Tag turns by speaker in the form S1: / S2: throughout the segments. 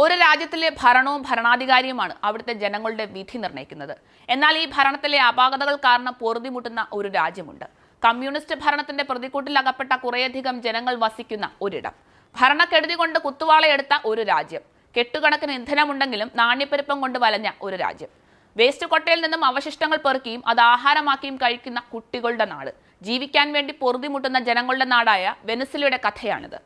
S1: ഒരു രാജ്യത്തിലെ ഭരണവും ഭരണാധികാരിയുമാണ് അവിടുത്തെ ജനങ്ങളുടെ വിധി നിർണയിക്കുന്നത്. എന്നാൽ ഈ ഭരണത്തിലെ അപാകതകൾ കാരണം പൊറുതിമുട്ടുന്ന ഒരു രാജ്യമുണ്ട്. കമ്മ്യൂണിസ്റ്റ് ഭരണത്തിന്റെ പ്രതിക്കൂട്ടിലകപ്പെട്ട കുറേയധികം ജനങ്ങൾ വസിക്കുന്ന ഒരിടം. ഭരണക്കെടുതി കൊണ്ട് കുത്തുവാളയെടുത്ത ഒരു രാജ്യം. കെട്ടുകണക്കിന് ഇന്ധനമുണ്ടെങ്കിലും നാണ്യപ്പെരുപ്പം കൊണ്ട് വലഞ്ഞ ഒരു രാജ്യം. വേസ്റ്റ് കൊട്ടയിൽ നിന്നും അവശിഷ്ടങ്ങൾ പെറുക്കിയും അത് ആഹാരമാക്കിയും കഴിക്കുന്ന കുട്ടികളുടെ നാട്. ജീവിക്കാൻ വേണ്ടി പൊറുതിമുട്ടുന്ന ജനങ്ങളുടെ നാടായ വെനസിലയുടെ കഥയാണിത്.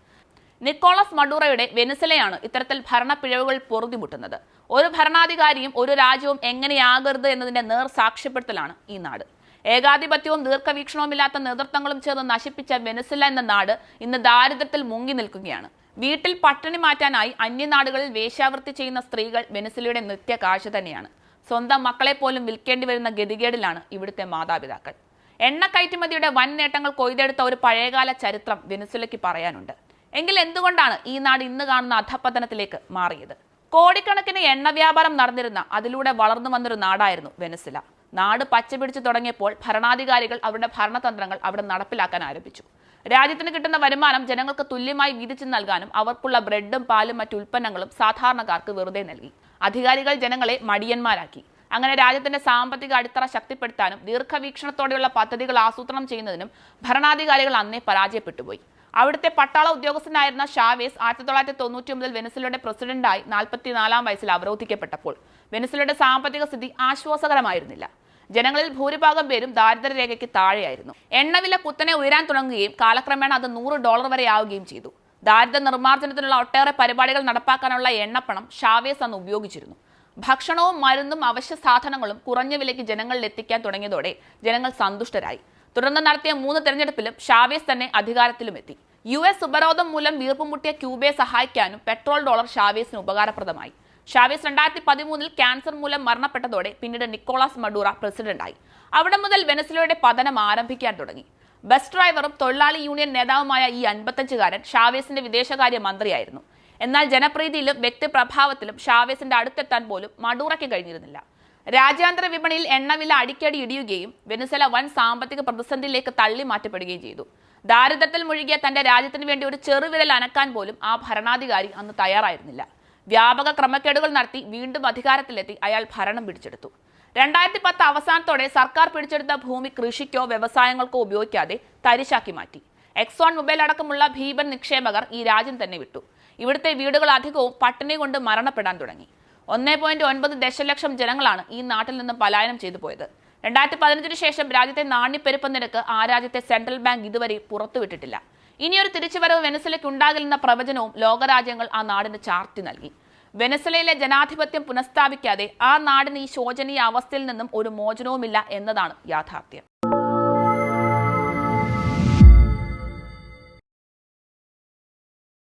S1: നിക്കോളസ് മഡൂറയുടെ വെനസിലയാണ് ഇത്തരത്തിൽ ഭരണപ്പിഴവുകൾ പൊറുതിമുട്ടുന്നത്. ഒരു ഭരണാധികാരിയും ഒരു രാജ്യവും എങ്ങനെയാകരുത് എന്നതിന്റെ നേർ സാക്ഷ്യപ്പെടുത്തലാണ് ഈ നാട്. ഏകാധിപത്യവും ദീർഘവീക്ഷണവുമില്ലാത്ത നേതൃത്വങ്ങളും ചേർന്ന് നശിപ്പിച്ച വെനസില എന്ന നാട് ഇന്ന് ദാരിദ്ര്യത്തിൽ മുങ്ങി നിൽക്കുകയാണ്. വീട്ടിൽ പട്ടിണി മാറ്റാനായി അന്യനാടുകളിൽ വേശ്യാവൃത്തി ചെയ്യുന്ന സ്ത്രീകൾ വെനസിലയുടെ നിത്യ കാഴ്ച തന്നെയാണ്. സ്വന്തം മക്കളെ പോലും വിൽക്കേണ്ടി വരുന്ന ഗതികേടിലാണ് ഇവിടുത്തെ മാതാപിതാക്കൾ. എണ്ണ കയറ്റുമതിയുടെ വൻ നേട്ടങ്ങൾ കൊയ്തെടുത്ത ഒരു പഴയകാല ചരിത്രം വെനസിലയ്ക്ക് പറയാനുണ്ട്. എങ്കിൽ എന്തുകൊണ്ടാണ് ഈ നാട് ഇന്ന് കാണുന്ന അധപ്പതനത്തിലേക്ക് മാറിയത്? കോടിക്കണക്കിന് എണ്ണ വ്യാപാരം നടന്നിരുന്ന അതിലൂടെ വളർന്നു വന്നൊരു നാടായിരുന്നു വെനസില നാട് പച്ചപിടിച്ചു തുടങ്ങിയപ്പോൾ ഭരണാധികാരികൾ അവരുടെ ഭരണതന്ത്രങ്ങൾ അവിടെ നടപ്പിലാക്കാൻ ആരംഭിച്ചു. രാജ്യത്തിന് കിട്ടുന്ന വരുമാനം ജനങ്ങൾക്ക് തുല്യമായി വീതിച്ചു നൽകാനും അവർക്കുള്ള ബ്രെഡും പാലും മറ്റു ഉൽപ്പന്നങ്ങളും സാധാരണക്കാർക്ക് വെറുതെ നൽകി. അധികാരികൾ ജനങ്ങളെ മടിയന്മാരാക്കി. അങ്ങനെ രാജ്യത്തിന്റെ സാമ്പത്തിക അടിത്തറ ശക്തിപ്പെടുത്താനും ദീർഘവീക്ഷണത്തോടെയുള്ള പദ്ധതികൾ ആസൂത്രണം ചെയ്യുന്നതിനും ഭരണാധികാരികൾ അന്നേ പരാജയപ്പെട്ടുപോയി അവിടുത്തെ പട്ടാള ഉദ്യോഗസ്ഥനായിരുന്ന ഷാവേസ് ആയിരത്തി തൊള്ളായിരത്തി തൊണ്ണൂറ്റി ഒമ്പതിൽ വെനസിലയുടെ പ്രസിഡന്റായി നാൽപ്പത്തിനാലാം വയസ്സിൽ അവരോധിക്കപ്പെട്ടപ്പോൾ വെനസിലയുടെ സാമ്പത്തിക സ്ഥിതി ആശ്വാസകരമായിരുന്നില്ല. ജനങ്ങളിൽ ഭൂരിഭാഗം പേരും ദാരിദ്ര്യരേഖയ്ക്ക് താഴെയായിരുന്നു. എണ്ണവില കുത്തനെ ഉയരാൻ തുടങ്ങുകയും കാലക്രമേണ അത് നൂറ് ഡോളർ വരെ ആവുകയും ചെയ്തു. ദാരിദ്ര്യ നിർമ്മാർജനത്തിനുള്ള ഒട്ടേറെ പരിപാടികൾ നടപ്പാക്കാനുള്ള എണ്ണപ്പണം ഷാവേസ് അന്ന് ഉപയോഗിച്ചിരുന്നു. ഭക്ഷണവും മരുന്നും അവശ്യ സാധനങ്ങളും കുറഞ്ഞ വിലയ്ക്ക് ജനങ്ങളിൽ എത്തിക്കാൻ തുടങ്ങിയതോടെ ജനങ്ങൾ സന്തുഷ്ടരായി. തുടർന്ന് നടത്തിയ മൂന്ന് തെരഞ്ഞെടുപ്പിലും ഷാവേസ് തന്നെ അധികാരത്തിലുമെത്തി. യു എസ് ഉപരോധം മൂലം വീർപ്പുമുട്ടിയ ക്യൂബയെ സഹായിക്കാനും പെട്രോൾ ഡോളർ ഷാവേസിന് ഉപകാരപ്രദമായി. ഷാവേസ് രണ്ടായിരത്തി പതിമൂന്നിൽ ക്യാൻസർ മൂലം മരണപ്പെട്ടതോടെ പിന്നീട് നിക്കോളാസ് മഡൂറ പ്രസിഡന്റായി. അവിടെ മുതൽ വെനസ്വലയുടെ പതനം ആരംഭിക്കാൻ തുടങ്ങി. ബസ് ഡ്രൈവറും തൊഴിലാളി യൂണിയൻ നേതാവുമായ ഈ അൻപത്തഞ്ചുകാരൻ ഷാവേസിന്റെ വിദേശകാര്യ മന്ത്രിയായിരുന്നു. എന്നാൽ ജനപ്രീതിയിലും വ്യക്തിപ്രഭാവത്തിലും ഷാവേസിന്റെ അടുത്തെത്താൻ പോലും മഡൂറയ്ക്ക് കഴിഞ്ഞിരുന്നില്ല. രാജ്യാന്തര വിപണിയിൽ എണ്ണവില അടിക്കടി ഇടിയുകയും വെനസല വൻ സാമ്പത്തിക പ്രതിസന്ധിയിലേക്ക് തള്ളി മാറ്റപ്പെടുകയും ചെയ്തു. ദാരിദ്ര്യത്തിൽ മുഴുകിയ തന്റെ രാജ്യത്തിന് വേണ്ടി ഒരു ചെറുവിരൽ അനക്കാൻ പോലും ആ ഭരണാധികാരി അന്ന് തയ്യാറായിരുന്നില്ല. വ്യാപക ക്രമക്കേടുകൾ നടത്തി വീണ്ടും അധികാരത്തിലെത്തി അയാൾ ഭരണം പിടിച്ചെടുത്തു. രണ്ടായിരത്തി പത്ത് അവസാനത്തോടെ സർക്കാർ പിടിച്ചെടുത്ത ഭൂമി കൃഷിക്കോ വ്യവസായങ്ങൾക്കോ ഉപയോഗിക്കാതെ തരിശാക്കി മാറ്റി. എക്സോൺ മൊബൈൽ അടക്കമുള്ള ഭീപൻ നിക്ഷേപകർ ഈ രാജ്യം തന്നെ വിട്ടു. ഇവിടുത്തെ വീടുകൾ അധികവും പട്ടിണി കൊണ്ട് മരണപ്പെടാൻ തുടങ്ങി. ഒന്നേ പോയിന്റ് ഒൻപത് ദശലക്ഷം ജനങ്ങളാണ് ഈ നാട്ടിൽ നിന്ന് പലായനം ചെയ്തു പോയത്. രണ്ടായിരത്തി പതിനഞ്ചിന് ശേഷം രാജ്യത്തെ നാണ്യപ്പെരുപ്പ നിരക്ക് ആ രാജ്യത്തെ സെൻട്രൽ ബാങ്ക് ഇതുവരെ പുറത്തുവിട്ടിട്ടില്ല. ഇനിയൊരു തിരിച്ചുവരവ് വെനസലയ്ക്ക് ഉണ്ടാകില്ലെന്ന പ്രവചനവും ലോകരാജ്യങ്ങൾ ആ നാടിന് ചാർത്തി നൽകി. വെനസലയിലെ ജനാധിപത്യം പുനഃസ്ഥാപിക്കാതെ ആ നാടിന് ഈ ശോചനീയ അവസ്ഥയിൽ നിന്നും ഒരു മോചനവുമില്ല എന്നതാണ് യാഥാർത്ഥ്യം.